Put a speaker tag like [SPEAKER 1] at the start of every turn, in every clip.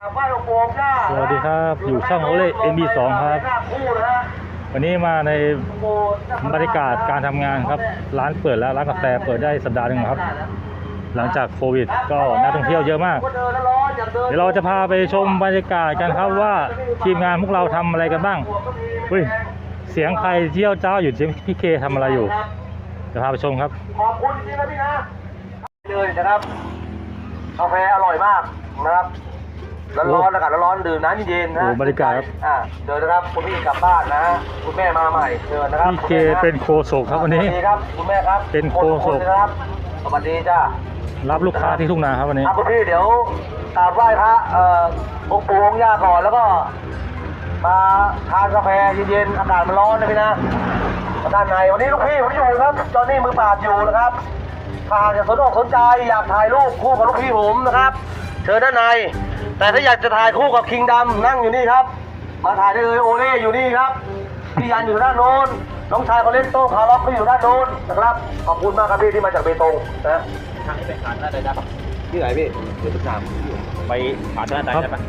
[SPEAKER 1] สวัสดีครับอยู่ช่องโอเล่ MB2 ครับ วันนี้มาในบรรยากาศการทำงานครับ ร้านเปิดแล้วร้านกาแฟเปิดได้สัปดาห์หนึ่งครับ หลังจากโควิด ก็นักท่องเที่ยวเยอะมาก เดี๋ยวเราจะพาไปชมบรรยากาศกันครับว่าทีมงานพวกเราทำอะไรกันบ้างอุ้ยเสียงใครเที่ยวเจ้าอยู่เสียงพี่เคทำอะไรอยู่เดี๋ยวพาไปชมครับ
[SPEAKER 2] ขอบคุณจริงๆนะพี่นะเลยนะครับกาแฟอร่อยมากนะครับ ร้อนๆอากาศร้อนๆดื่มน้ำเย็นๆนะ
[SPEAKER 1] โอ้บรรยากาศครับ
[SPEAKER 2] อ่าเดินนะครับคุณพี่กลับบ้านนะคุณแม่มาใหม่เชิญนะครับ
[SPEAKER 1] พี่เคเป็นโคศกครับวันนี้
[SPEAKER 2] สวัสดีครับคุณแม่ครับ
[SPEAKER 1] เป็นโฆษก
[SPEAKER 2] นนะครับสวัสดีจ้า
[SPEAKER 1] รับลูกค้าที่ทุ่งนาครับวันนี้
[SPEAKER 2] ครับคุณพี่เดี๋ยวกราบไหว้พระเอ่อองค์ปู่องค์ย่าก่อนแล้วก็ มาทานกาแฟเย็นๆอากาศมันร้อนนะพี่นะด้านในวันนี้ลูกพี่ผมอยู่ครับจอห์นนี่มือปราบอยู่นะครับถ้าหากจะสนอกสนใจอยากถ่ายรูปคู่กับลูกพี่ผมนะครับ เชิญด้านใน แต่ถ้าอยากจะถ่ายคู่กับคิงดำนั่งอยู่นี่ครับ มาถ่ายได้เลยโอเล่อยู่นี่ครับพี่ยันอยู่ด้านโน้นน้องชายเขาเล่นโต้คาร์ล็อกเขาอยู่ด้านโน้นนะครับขอบคุณมากครับพี่ที่มาจากเบตงนะ
[SPEAKER 3] ทางนี้ไปผ่านได้เลยได้ปะ
[SPEAKER 2] ที่ไหนพี่เดี๋ยวถาม
[SPEAKER 3] ไปผ่านได้ได้ได้ปะ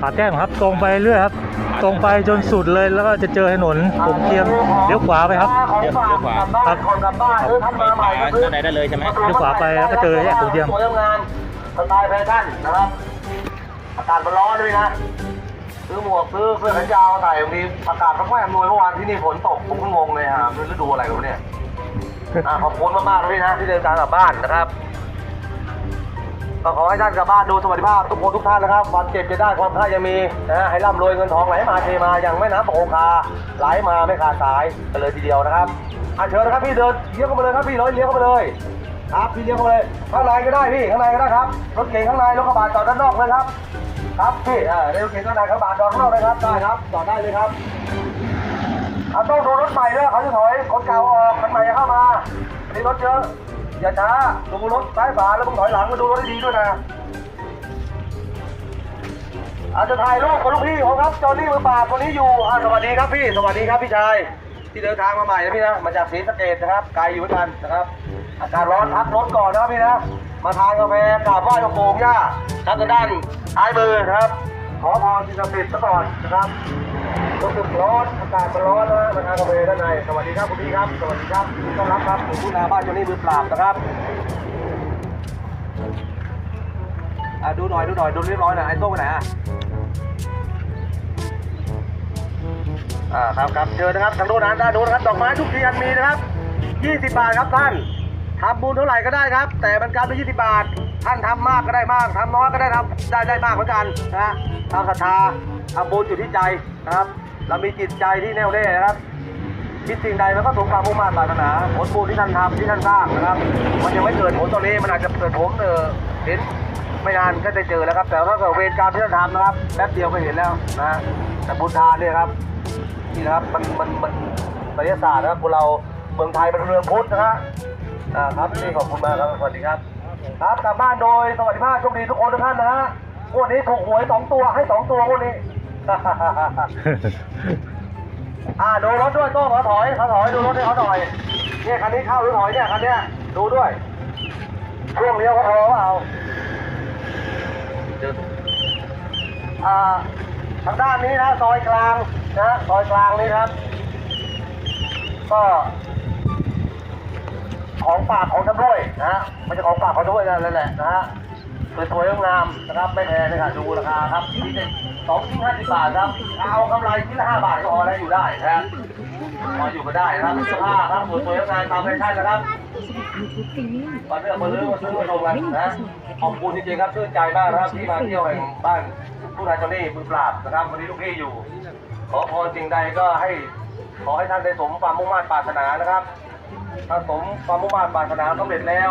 [SPEAKER 1] ผาแต้มครับตรงไปเรื่อยครับ ตรงไปจนสุดเลยแล้วก็จะเจอถนนผมเทียมเลี้ยวขวาไปครับ
[SPEAKER 2] ของฝากกลับบ้านของกลับบ้านเออท่าน
[SPEAKER 3] ไป
[SPEAKER 2] มาใหม่
[SPEAKER 3] ผ่าน
[SPEAKER 2] ก็ซื้อ
[SPEAKER 3] ด้านในได้เลยใช่ไหม
[SPEAKER 1] เลี้ยวขวาไปแล้วก็เจอแยกขุนเทียม
[SPEAKER 2] สวยงามสไตล์แฟชั่นนะครับ อากาศมันร้อนด้วยนะซื้อหมวกซื้อเสื้อแขนยาวใส่บางทีอากาศมันไม่อำนวยเมื่อวานที่นี่ฝนตกผมก็งงเลยฮะมันฤดูอะไรกันเนี่ยอะขอบคุณมากๆเลยนะที่เดินทางกลับบ้านนะครับก็ขอให้ท่านกลับบ้านดูสวัสดิภาพทุกคนทุกท่านนะครับความเจ็บจะได้ความไข้ยังมีนะฮะให้ร่ำรวยเงินทองไหลมาเทมาอย่างแม่น้ำปกโอคาไหลมาไม่ขาดสายกันเลยทีเดียวนะครับอะเชิญนะครับพี่เดินเลี้ยวเข้ามาเลยครับพี่ร้อยเลี้ยวเข้ามาเลยครับพี่เลี้ยวเข้ามาเลยข้างในก็ได้พี่ข้างในก็ได้ครับรถเก๋งข้างในรถกระบะจอดด้านนอกเลยครับ ครับพี่เออเร็วเก๋งข้างในกระบะจอดข้างนอกเลยครับได้ครับจอดได้เลยครับอะต้องดูรถใหม่ด้วยเขาจะถอยคนเก่าออกคนใหม่เข้ามาอันนี้รถเยอะอย่าช้าดูรถซ้ายขวาแล้วมึงถอยหลังมาดูรถให้ดีด้วยนะอาจจะถ่ายรูปกับลูกพี่ผมครับจอห์นนี่มือปราบคนนี้อยู่อ่าสวัสดีครับพี่สวัสดีครับพี่ชายที่เดินทางมาใหม่นะพี่นะมาจากศรีสะเกษนะครับไกลอยู่เหมือนกันนะครับ อากาศร้อนพักรถก่อนนะครับพี่นะ มาทานกาแฟกราบไหว้หลวงปู่ย่าทางด้านซ้ายมือนะครับ ขอพรสิ่งศักดิ์สิทธิ์ซะก่อนนะครับรู้สึกร้อนอากาศมันร้อนนะมาทานกาแฟด้านในสวัสดีครับคุณพี่ครับสวัสดีครับต้อนรับครับผมผู้นาบ้านเจานี่มือปราบนะครับอะดูหน่อยดูหน่อยดูเรียบร้อยหน่อยไอ้โต้ไปไหนอะอ่าครับครับเจอนะครับทางโน้นนะด้านโน้นนะครับดอกไม้ทุกเทียนมีนะครับ 20 บาทครับท่าน ทำบุญเท่าไหร่ก็ได้ครับ แต่มันการเป็น20บาท ท่านทำมากก็ได้มากทำน้อยก็ได้ทำได้ได้มากเหมือนกันนะทำศรัทธาทำบุญอยู่ที่ใจนะครับ เรามีจิตใจที่แน่วแน่นะครับคิดสิ่งใดมันก็สมความมุ่งมั่นปรารถนาผลบุญที่ท่านทำที่ท่านสร้างนะครับ มันยังไม่เกิดผลตอนนี้มันอาจจะเกิดผลเออเห็นไม่นานก็จะเจอแล้วครับ แต่ถ้าเกิดเวรกรรมที่ท่านทำนะครับแป๊บเดียวก็เห็นแล้วนะแต่บุญทานเนี่ยครับนี่นะครับมันมันมันศิลศาสตร์นะครับพวกเราเมืองไทยเป็นเมืองพุทธนะฮะ อ่าครับนี่ขอบคุณมากครับสวัสดีครับ ครับกลับบ้านโดยสวัสดิภาพโชคดีทุกคนทุกท่านนะฮะงวดนี้ถูกหวยสองตัวให้สองตัวงวดนี้ อ่าดูรถด้วยโต้งเขาถอยเขาถอยดูรถให้เขาหน่อยเนี่ยคันนี้เข้าหรือถอยเนี่ยคันเนี้ยดูด้วยช่วงเลี้ยวเขาพอเปล่าอ่าทางด้านนี้นะซอยกลางนะซอยกลางนี้ครับ ก็ ของฝากของชำร่วยนะฮะมันจะของฝากของชำร่วยนั่นแหละนะฮะสวยๆงามนะครับไม่แพงเลยค่ะดูราคาครับชิ้นหนึ่งสองชิ้นห้าสิบบาทครับเอากำไรชิ้นละห้าบาทก็พอแล้วอยู่ได้นะฮะพออยู่ก็ได้นะครับเสื้อผ้าครับสวยๆงามตามแฟชั่นนะครับมาเลือกมาเลือกมาซื้อมาชมกันนะขอบคุณจริงๆครับชื่นใจมากนะครับที่มาเที่ยวแห่งบ้านผู้นายเจานี่มือปราบนะครับวันนี้ลูกพี่อยู่ ขอพรสิ่งใดก็ให้ขอให้ท่านได้สมความมุ่งมั่นปรารถนานะครับ ถ้าสมความมุ่งมั่นปรารถนาสำเร็จแล้ว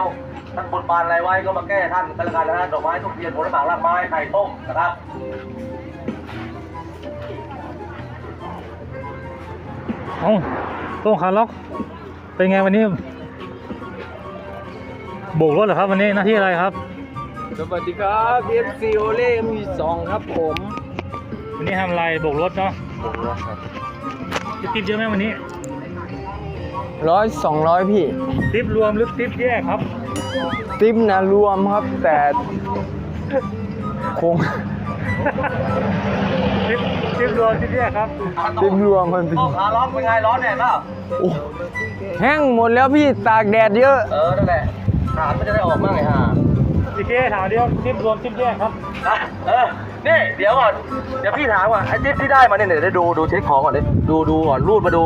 [SPEAKER 2] ท่านบนบานอะไรไว้ก็มาแก้ท่านกันละกันนะฮะดอกไม้ทุกเทียนผลไม้รากไม้ไข่ต้มนะครับ
[SPEAKER 1] เอ้าโต้งคาร์ล็อก เป็นไงวันนี้โบกรถเหรอครับวันนี้หน้าที่อะไรครับ
[SPEAKER 3] สวัสดีครับ FC โอเล่มีสองครับผม
[SPEAKER 1] วันนี้ทำอะไรโบกรถเนาะจะติปเยอะไหมวันนี้
[SPEAKER 4] ร้อยสองร้อยพี่
[SPEAKER 1] ติปรวมหรือติปแยกครับ
[SPEAKER 4] ติปนะรวมครับแต่คง
[SPEAKER 1] คลิปคลิปรวมที่เนี่ยครับ
[SPEAKER 4] ติมรวมมันเป็น
[SPEAKER 2] โต้ขาร้อนเป็นไงร้อนแน่เปล่า
[SPEAKER 4] โอ้แห้งหมดแล้วพี่ตากแดดเยอะ
[SPEAKER 2] เออนั่นแหละถามมันจะได้ออกมั่งไงฮะ
[SPEAKER 1] พี่เคถามเดียวคลิปรวมคลิปแยกครับ
[SPEAKER 2] อะเออนี่เดี๋ยวก่อน เดี๋ยวพี่ถามก่อนไอ้จิ๊บที่ได้มาเนี่ยเดี๋ยวได้ดูดูเช็คของก่อนดิดูดูก่อนรูดมาดู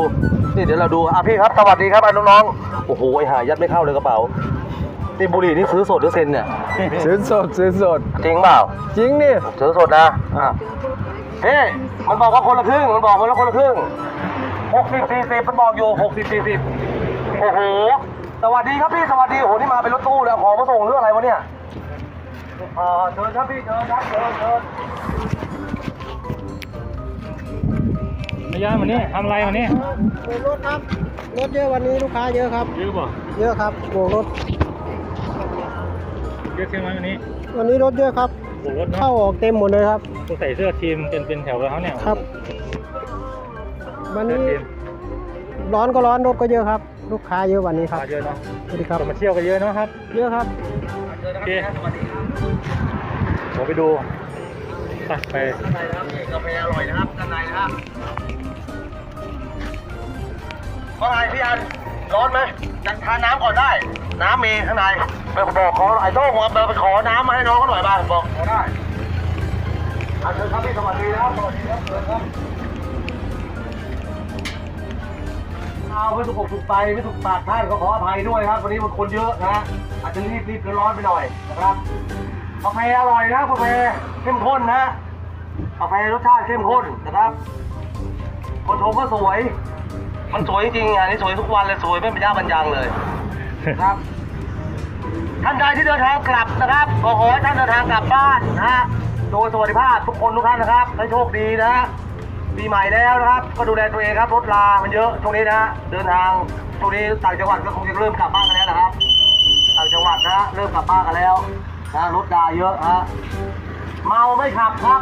[SPEAKER 2] นี่เดี๋ยวเราดูอะพี่ครับสวัสดีครับอะน้องๆโอ้โหไอ้ห่ายัดไม่เข้าเลยกระเป๋านี่บุหรี่นี่ซื้อสดหรือเซ็นเนี่ย
[SPEAKER 4] ซื้อสดซื้อสด
[SPEAKER 2] จริงเปล่า
[SPEAKER 4] จริงดิ
[SPEAKER 2] ซื้อสดนะอะเฮ้มันบอกว่าคนละครึ่งมันบอกมาแล้วคนละครึ่งหกสิบสี่สิบมันบอกอยู่หกสิบสี่สิบโอ้โหสวัสดีครับพี่สวัสดีโอ้โหนี่มาเป็นรถตู้แล้วของมาส่งเรื่องอะไรวะเนี่ยเออเชิญครับพี่เชิญครับเชิญเชิญ
[SPEAKER 1] ระยะวันนี้ทำอะไรวันนี้
[SPEAKER 5] โบกรถครับรถเยอะวันนี้ลูกค้าเยอะครับ
[SPEAKER 1] เยอะป่ะ
[SPEAKER 5] เยอะครับโบกรถ
[SPEAKER 1] เยอะใช่ไหมวันนี้
[SPEAKER 5] วันนี้รถเยอะครับ
[SPEAKER 1] โบกรถเนาะ
[SPEAKER 5] เข้าออกเต็มหมดเลยครับ
[SPEAKER 1] ต้องใส่เสื้อทีมเป็นเป็นแถวแล้วเขาเนี่ย
[SPEAKER 5] ครับ วัน
[SPEAKER 1] เสื้อ
[SPEAKER 5] นี้
[SPEAKER 1] ทีม
[SPEAKER 5] ร้อนก็ร้อนรถก็เยอะครับ ลูกค้าเยอะวันนี้ครับ
[SPEAKER 1] มาเยอะเนาะ
[SPEAKER 5] สวัสดีครับ
[SPEAKER 1] คนมาเที่ยวกันเยอะเนาะครับ
[SPEAKER 5] เยอะครับ
[SPEAKER 1] โอเคผมไปดูไปไป
[SPEAKER 2] ข้างในนะครับนี่กาแฟอร่อยนะครับด้านในนะครับว่าไงพี่อันร้อนไหมจะทานน้ำก่อนได้ น้ำมีข้างในไปบอกขอไอ้โต้งมาไปขอน้ำมาให้น้องเขาหน่อยมาบอกขอได้อันเชิญครับพี่สวัสดีนะครับสวัสดีครับเชิญครับ เอาไม่ถูกอกถูกใจไม่ถูกปากท่านก็ขออภัยด้วยครับ วันนี้มันคนเยอะนะอาจจะรีบรีบร้อนไปหน่อยนะครับกาแฟอร่อยนะกาแฟเข้มข้นนะกาแฟรสชาติเข้มข้นนะครับ คนชมก็สวย มันสวยจริงอะนี่สวยทุกวันเลยสวยไม่เป็นย่าบรรยังเลยนะครับท่านใดที่เดินทางกลับนะครับขอขอให้ท่านเดินทางกลับบ้านนะฮะโดยสวัสดิภาพทุกคนทุกท่านนะครับให้โชคดีนะฮะ ปีใหม่แล้วนะครับ ก็ดูแลตัวเองครับรถลามันเยอะช่วงนี้นะเดินทางช่วงนี้ต่างจังหวัดก็คงจะเริ่มกลับบ้านกันแล้วนะครับต่างจังหวัดนะเริ่มกลับบ้านกันแล้วนะรถลาเยอะฮะเมาไม่ขับครับ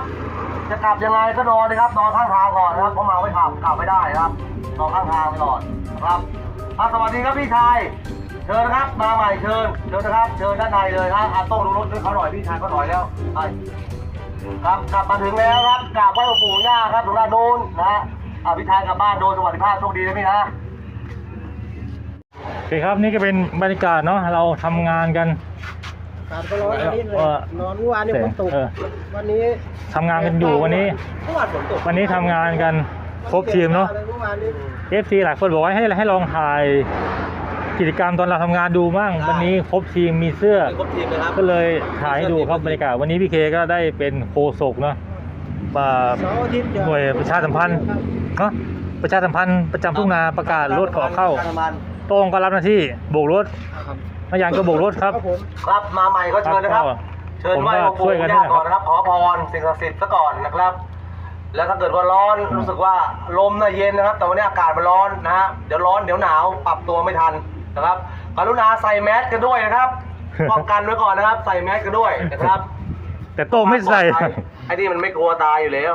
[SPEAKER 2] จะกลับยังไงก็นอนนะครับนอนข้างทางก่อนนะครับเพราะเมาไม่ขับกลับไม่ได้ครับนอนข้างทางไปก่อนนะครับสวัสดีครับพี่ชายเชิญนะครับมาใหม่เชิญเชิญนะครับเชิญด้านในเลยฮะอาต้องดูรถด้วยเขาหน่อยพี่ชายเขาหน่อยแล้วไป ครับกลับมาถึงแล้วครับกราบไหว้หลวงปู่ย่าครับตรงด้านโน้นนะฮะอะพี่ชายกลับบ้านโดยสวัสดิภาพโชคดีนะพี่นะ
[SPEAKER 1] โอเคครับนี่ก็เป็นบรรยากาศเนาะเราทำงานกัน
[SPEAKER 5] การก็ร้อนอันนี้เลย
[SPEAKER 1] เออ
[SPEAKER 5] นอนเมื่อวานนี่ฝนตก
[SPEAKER 1] เออ
[SPEAKER 5] วันนี้
[SPEAKER 1] ทำงานกันอยู่วันนี้
[SPEAKER 5] เมื่อวานฝนตก
[SPEAKER 1] วันนี้ทำงานกันครบทีมเนาะ
[SPEAKER 5] เมื่อวานนี้
[SPEAKER 1] FC หลายคนบอกว่าให้ให้ลองถ่าย กิจกรรมตอนเราทำงานดูบ้าง วันนี้ครบทีมมีเสื้อ
[SPEAKER 2] ครบทีมนะครับ
[SPEAKER 1] ก็เลยถ่ายให้ดูครับบรรยากาศวันนี้พี่เคก็ได้เป็นโคศกเนาะป่า
[SPEAKER 5] เสาร์อาทิตย์จะ
[SPEAKER 1] หน่วยประชาสัมพันธ์เนาะประชาสัมพันธ์ประจำทุ่งนาประกาศรถขอเข้าโต้งก็รับหน้าที่โบกรถนายังก็โบกรถครับ
[SPEAKER 5] ครับผม
[SPEAKER 2] ครับมาใหม่ก็เชิญนะครับ
[SPEAKER 1] ครับ
[SPEAKER 2] เชิญไหว้หลวง
[SPEAKER 1] ผมก็ช่
[SPEAKER 2] ปู่
[SPEAKER 1] วยกัน
[SPEAKER 2] ย่า
[SPEAKER 1] นี่แหละ
[SPEAKER 2] ก่อนนะครับ ขอพรสิ่งศักดิ์สิทธิ์ซะก่อนนะครับ แล้วถ้าเกิดว่าร้อนรู้สึกว่าลมน่ะเย็นนะครับ แต่วันนี้อากาศมันร้อนนะฮะเดี๋ยวร้อนเดี๋ยวหนาวปรับตัวไม่ทัน นะครับกรุณาใส่แมสกันด้วยนะครับป้องกันไว้ก่อนนะครับ ใส่แมสกันด้วยนะครับ
[SPEAKER 1] แต่โต้งไม่ใส่
[SPEAKER 2] ไอ้นี่มันไม่กลัวตายอยู่แล้ว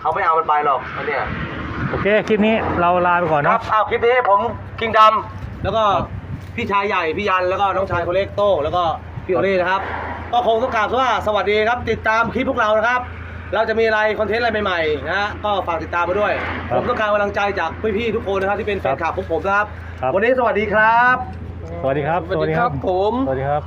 [SPEAKER 2] เขาไม่เอามันไปหรอกไอ้เนี่ย
[SPEAKER 1] โอเค คลิปนี้เราลาไปก่อน
[SPEAKER 2] ค
[SPEAKER 1] เนาะ
[SPEAKER 2] รับอ้าวคลิปนี้ผมคิงดำแล้วก็พี่ชายใหญ่พี่ยันแล้วก็น้องชายคนเล็กโต้งแล้วก็พี่โอเล่นะครับ ก็คงต้องกราบว่าสวัสดีครับ ติดตามคลิปพวกเรานะครับ เราจะมีอะไรคอนเทนต์อะไรใหม่ๆนะฮะก็ฝากติดตามมาด้วยผมต้องการกำลังใจจากพี่ๆทุกคนนะครับที่เป็นแฟนคลับพวกผมนะครับ วันนี้สวัสดีครับ
[SPEAKER 1] สวัสดีครับ
[SPEAKER 4] สวัสดีครับผม
[SPEAKER 1] สวัสดีครับ